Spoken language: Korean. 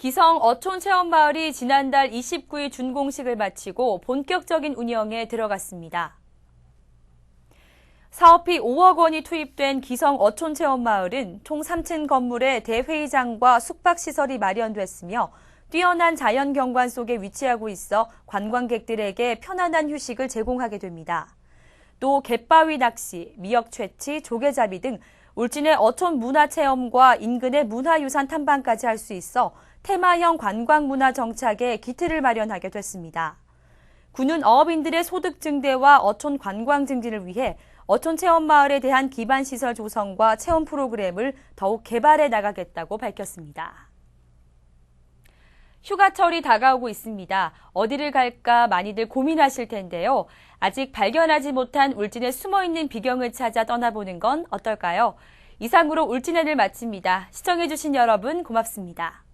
기성 어촌 체험마을이 지난달 29일 준공식을 마치고 본격적인 운영에 들어갔습니다. 사업비 5억 원이 투입된 기성 어촌 체험마을은 총 3층 건물에 대회의장과 숙박시설이 마련됐으며 뛰어난 자연 경관 속에 위치하고 있어 관광객들에게 편안한 휴식을 제공하게 됩니다. 또 갯바위 낚시, 미역 채취, 조개잡이 등 울진의 어촌 문화 체험과 인근의 문화유산 탐방까지 할 수 있어 테마형 관광문화 정착에 기틀을 마련하게 됐습니다. 군은 어업인들의 소득 증대와 어촌 관광 증진을 위해 어촌 체험 마을에 대한 기반 시설 조성과 체험 프로그램을 더욱 개발해 나가겠다고 밝혔습니다. 휴가철이 다가오고 있습니다. 어디를 갈까 많이들 고민하실 텐데요. 아직 발견하지 못한 울진에 숨어 있는 비경을 찾아 떠나보는 건 어떨까요? 이상으로 울진해를 마칩니다. 시청해주신 여러분 고맙습니다.